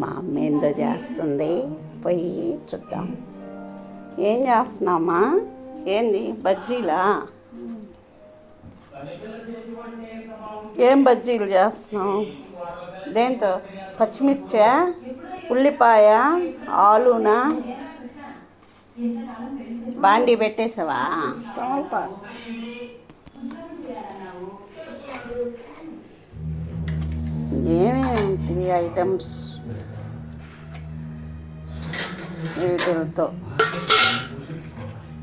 మా అమ్మ ఏందో చేస్తుంది. పోయి చూద్దాం. ఏం చేస్తున్నామా ఏంది? బజ్జీలా? ఏం బజ్జీలు చేస్తున్నావు? దేంతో? పచ్చిమిర్చా? ఉల్లిపాయ? ఆలునా? బాండి పెట్టేసావా? ఐటమ్స్ వీటితో.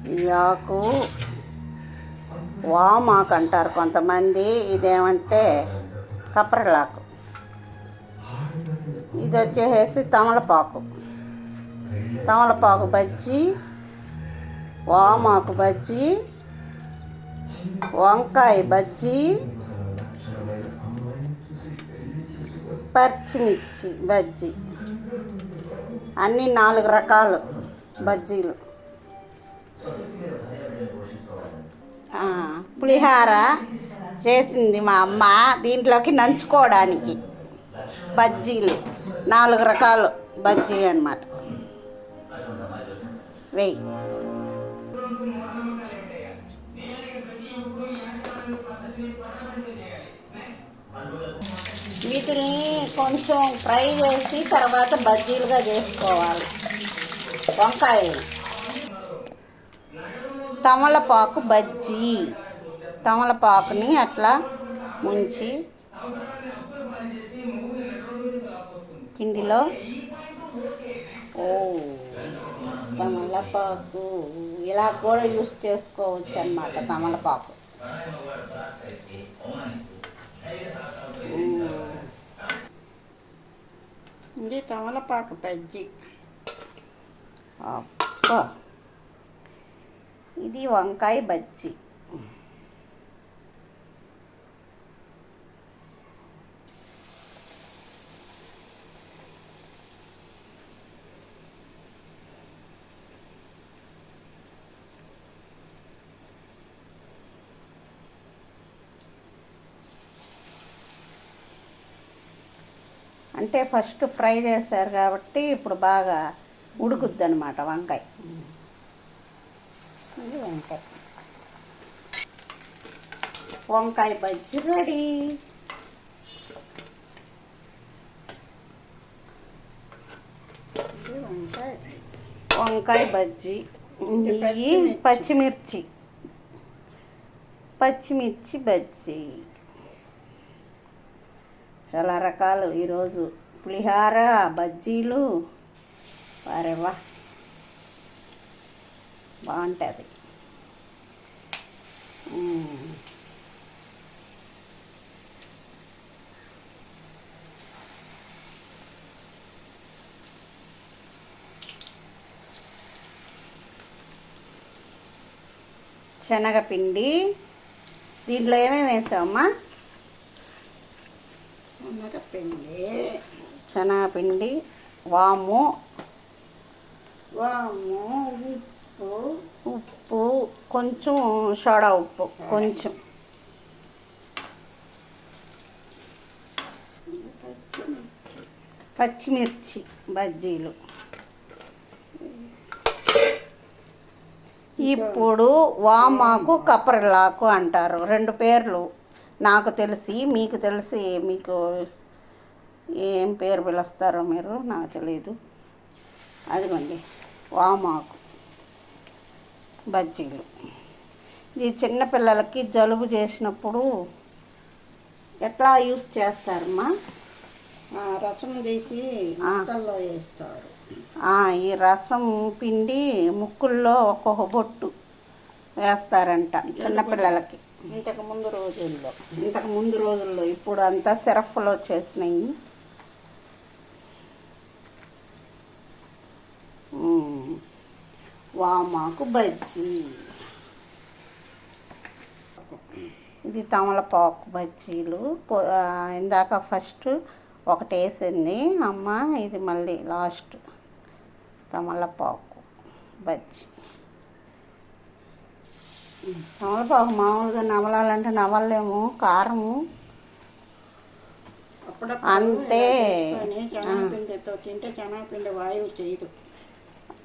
ఈ ఆకు వామాకు అంటారు కొంతమంది. ఇదేమంటే కప్పరలాకు. ఇది వచ్చేసి తమలపాకు. తమలపాకు బజ్జీ వామాకు బజ్జీ వంకాయ బజ్జీ పచ్చిమిర్చి బజ్జీ. అన్ని నాలుగు రకాలు బజ్జీలు. పులిహార చేసింది మా అమ్మ దీంట్లోకి నంచుకోవడానికి. బజ్జీలు నాలుగు రకాలు బజ్జీ అన్నమాట. వెయ్యి. వీటిని కొంచెం ఫ్రై చేసి తర్వాత బజ్జీలుగా చేసుకోవాలి. వంకాయలు తమలపాకు బజ్జీ. తమలపాకుని అట్లా ముంచి పిండిలో. ఓ తమలపాకు. ఇలా కూడా యూస్ చేసుకోవచ్చు అన్నమాట తమలపాకు. ఇది తమలపాకు బజ్జి. అబ్బా. ఇది వంకాయ బజ్జీ. అంటే ఫస్ట్ ఫ్రై చేశారు కాబట్టి ఇప్పుడు బాగా ఉడుకుద్ది అనమాట వంకాయ. ఇది వంకాయ. వంకాయ బజ్జీ రెడీ. వంకాయ. వంకాయ బజ్జీ. పచ్చిమిర్చి. పచ్చిమిర్చి బజ్జీ. చాలా రకాలు. ఈరోజు పులిహార బజ్జీలు వారేవా బాగుంటుంది. శనగపిండి. దీంట్లో ఏమేమి వేసావమ్మా? శనగపిండి శనగపిండి వాము వాము ఉప్పు. ఉప్పు కొంచెం సోడా ఉప్పు కొంచెం. పచ్చిమిర్చి బజ్జీలు. ఇప్పుడు వామాకు కప్పరలాకు అంటారు రెండు పేర్లు. నాకు తెలిసి మీకు తెలిసి మీకు ఏం పేరు పిలుస్తారో మీరు? నాకు తెలియదు అదిగోండి. వామాకు. బజ్జీలు. ఇది చిన్నపిల్లలకి జలుబు చేసినప్పుడు ఎట్లా యూస్ చేస్తారమ్మా? ఆ రసం తీసి. ముక్కల్లో వేస్తారు. ఈ రసం పిండి ముక్కుల్లో ఒక్కొక్క బొట్టు. వేస్తారంట చిన్నపిల్లలకి. ఇంతకు ముందు రోజుల్లో. ఇంతకు ముందు రోజుల్లో ఇప్పుడు అంతా సిరఫ్లు వచ్చేసినాయి. వామాకు బజ్జీ. ఇది తమలపాకు బజ్జీలు. ఇందాక ఫస్ట్ ఒకటి వేసింది అమ్మ ఇది మళ్ళీ లాస్ట్ తమలపాకు బజ్జీ. తమలపాకు మామూలుగా నవలాలంటే నవలేము కారము. అంతే. శనగపిండితో తింటే శనగపిండి వాయువు చేయదు.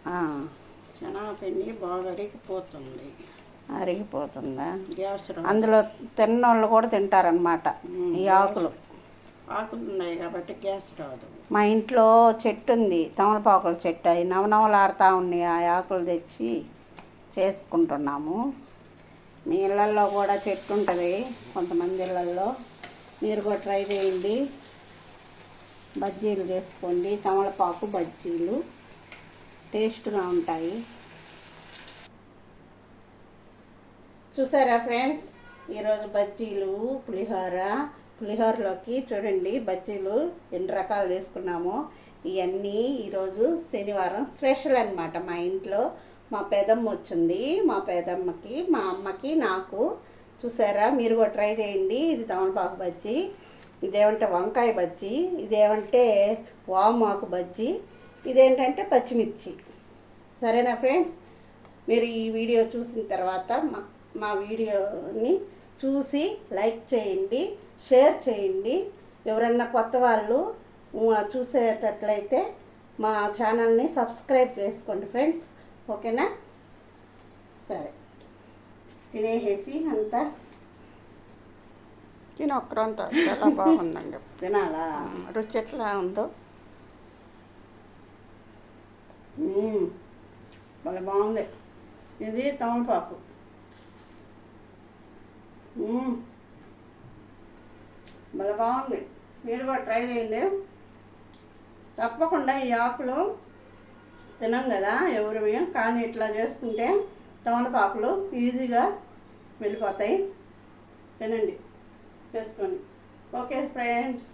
ఆ, శనగపిండి బాగా అరిగిపోతుంది. అరిగిపోతుందా? గ్యాస్ అందులో తిన్నోళ్ళు కూడా తింటారనమాట ఈ ఆకులు. ఆకులు ఉన్నాయి కాబట్టి గ్యాస్ రాదు. మా ఇంట్లో చెట్టు ఉంది తమలపాకుల చెట్టు. అవి నవనవలాడుతూ ఉన్నాయి ఆ ఆకులు తెచ్చి చేసుకుంటున్నాము. మీ ఇళ్ళల్లో కూడా చెట్టు ఉంటుంది కొంతమంది ఇళ్ళల్లో మీరు కూడా ట్రై చేయండి. బజ్జీలు చేసుకోండి. తమలపాకు బజ్జీలు టేస్ట్గా ఉంటాయి. చూసారా ఫ్రెండ్స్? ఈరోజు బజ్జీలు పులిహోర పులిహోరలోకి చూడండి బజ్జీలు ఎన్ని రకాలు వేసుకున్నామో. ఇవన్నీ ఈరోజు శనివారం స్పెషల్ అనమాట మా ఇంట్లో. మా పెదమ్మ వచ్చింది. మా పెదమ్మకి మా అమ్మకి నాకు చూసారా? మీరు కూడా ట్రై చేయండి. ఇది తమలపాకు బజ్జీ ఇదేమంటే వంకాయ బజ్జీ ఇదేమంటే వామాకు బజ్జీ ఇదేంటంటే పచ్చిమిర్చి. సరేనా ఫ్రెండ్స్? మీరు ఈ వీడియో చూసిన తర్వాత మా మా వీడియోని చూసి లైక్ చేయండి షేర్ చేయండి. ఎవరన్నా కొత్త వాళ్ళు చూసేటట్లయితే మా ఛానల్ని సబ్స్క్రైబ్ చేసుకోండి ఫ్రెండ్స్. ఓకేనా? సరే. తినేసేసి అంతా తిని ఒక్కరంతా చాలా బాగుందండి. తినాలా? రుచి ఎట్లా ఉందో. భలే బాగుంది. ఇది తమలపాకు. మ్మ్. భలే బాగుంది. మీరు కూడా ట్రై చేయండి. తప్పకుండా ఈ ఆకులు తినం కదా ఎవరు కానీ ఇట్లా చేసుకుంటే తమలపాకులు ఈజీగా వెళ్ళిపోతాయి. తినండి. చేసుకోండి. Okay friends.